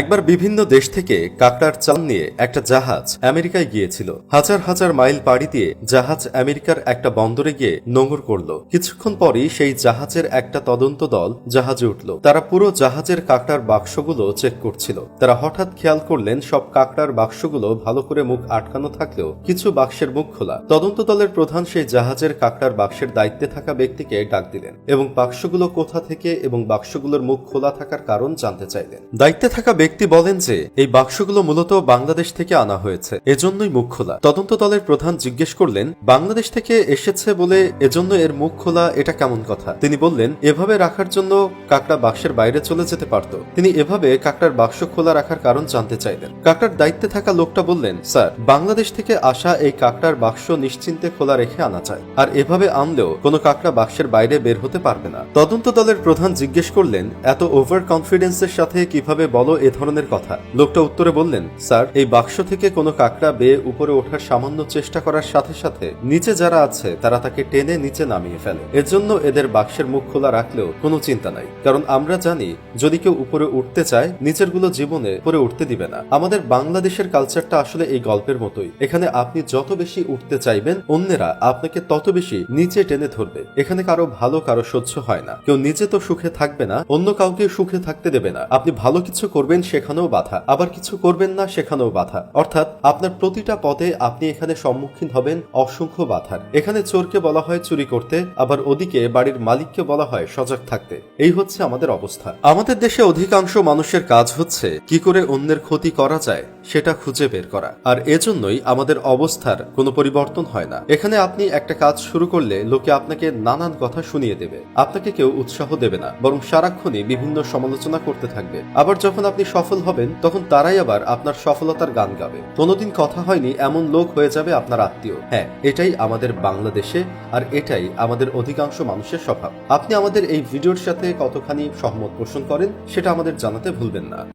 একবার বিভিন্ন দেশ থেকে কাকড়ার চাল নিয়ে একটা জাহাজ আমেরিকায় গিয়েছিল। হাজার হাজার মাইল পাড়ি দিয়ে জাহাজ আমেরিকার একটা বন্দরে গিয়ে নোঙর করল। কিছুক্ষণ পরই সেই জাহাজের একটা তদন্ত দল জাহাজে উঠল। তারা পুরো জাহাজের কাকড়ার বাক্সগুলো চেক করছিল। তারা হঠাৎ খেয়াল করলেন, সব কাকড়ার বাক্সগুলো ভালো করে মুখ আটকানো থাকলেও কিছু বাক্সের মুখ খোলা। তদন্ত দলের প্রধান সেই জাহাজের কাকড়ার বাক্সের দায়িত্বে থাকা ব্যক্তিকে ডাক দিলেন এবং বাক্সগুলো কোথা থেকে এবং বাক্সগুলোর মুখ খোলা থাকার কারণ জানতে চাইলেন। দায়িত্বে থাকা ব্যক্তি বলেন যে, এই বাক্সগুলো মূলত বাংলাদেশ থেকে আনা হয়েছে। এজন্যই মুখ খোলা। তদন্ত দলের প্রধান জিজ্ঞেস করলেন, বাংলাদেশ থেকে এসেছে বলে এজন্য এর মুখ খোলা এটা কেমন কথা? তিনি বললেন, এভাবে রাখার জন্য কাকড়া বাক্সের বাইরে চলে যেতে পারত। তিনি এভাবে কাকড়ার বাক্স খোলা রাখার কারণ জানতে চাইলেন। কাকড়ার দায়িত্বে থাকা লোকটা বললেন, স্যার, বাংলাদেশ থেকে আসা এই কাকড়ার বাক্স নিশ্চিন্তে খোলা রেখে আনা যায়। আর এভাবে আনলেও কোনো কাকড়া বাক্সের বাইরে বের হতে পারবে না। তদন্ত দলের প্রধান জিজ্ঞেস করলেন, এত ওভার কনফিডেন্সের সাথে কীভাবে বলো এ ধরনের কথা। লোকটা উত্তরে বললেন, স্যার, এই বাক্স থেকে কোনো কাকড়া বেয়ে উপরে ওঠার সামান্য চেষ্টা করার সাথে সাথে নিচে যারা আছে, তারা তাকে টেনে নিচে নামিয়ে ফেলে। এজন্য এদের বাক্সের মুখ খোলা রাখলেও কোনো চিন্তা নাই। কারণ আমরা জানি, যদি কেউ উপরে উঠতে চায় নিচেরগুলো জীবনে উপরে উঠতে দিবে না। আমাদের বাংলাদেশের কালচারটা আসলে এই গল্পের মতোই। এখানে আপনি যত বেশি উঠতে চাইবেন, অন্যেরা আপনাকে তত বেশি নিচে টেনে ধরবে। এখানে কারও ভালো, কারও সহ্য হয় না। কেউ নিজে তো সুখে থাকবে না, অন্য কাউকে সুখে থাকতে দেবে না। আপনি ভালো কিছু করবেন সেখানেও বাধা। আবার কিছু করবেন না, সেখানেও বাধা। অর্থাৎ আপনার প্রতিটা পদে আপনি এখানে সম্মুখীন হবেন অসংখ্য বাধার। এখানে চোরকে বলা হয় চুরি করতে, আবার ওদিকে বাড়ির মালিককে বলা হয় সজাগ থাকতে। এই হচ্ছে আমাদের অবস্থা। আমাদের দেশে অধিকাংশ মানুষের কাজ হচ্ছে কি করে অন্যের ক্ষতি করা যায় সেটা খুঁজে বের করা। আর এজন্যই আমাদের অবস্থার কোনো পরিবর্তন হয় না। এখানে আপনি একটা কাজ শুরু করলে লোকে আপনাকে নানান কথা শুনিয়ে দেবে। আপনাকে কেউ উৎসাহ দেবে না, বরং সারাক্ষণই বিভিন্ন সমালোচনা করতে থাকবে। আবার যখন আপনি সফল হবেন, তখন তারাই আবার আপনার সফলতার গান গাবে। কোনোদিন কথা হয়নি, এমন লোক হয়ে যাবে আপনার আত্মীয়। হ্যাঁ এটাই আমাদের বাংলাদেশে, আর এটাই আমাদের অধিকাংশ মানুষের স্বভাব। আপনি আমাদের এই ভিডিওর সাথে কতখানি সহমত পোষণ করেন, সেটা আমাদের জানাতে ভুলবেন না।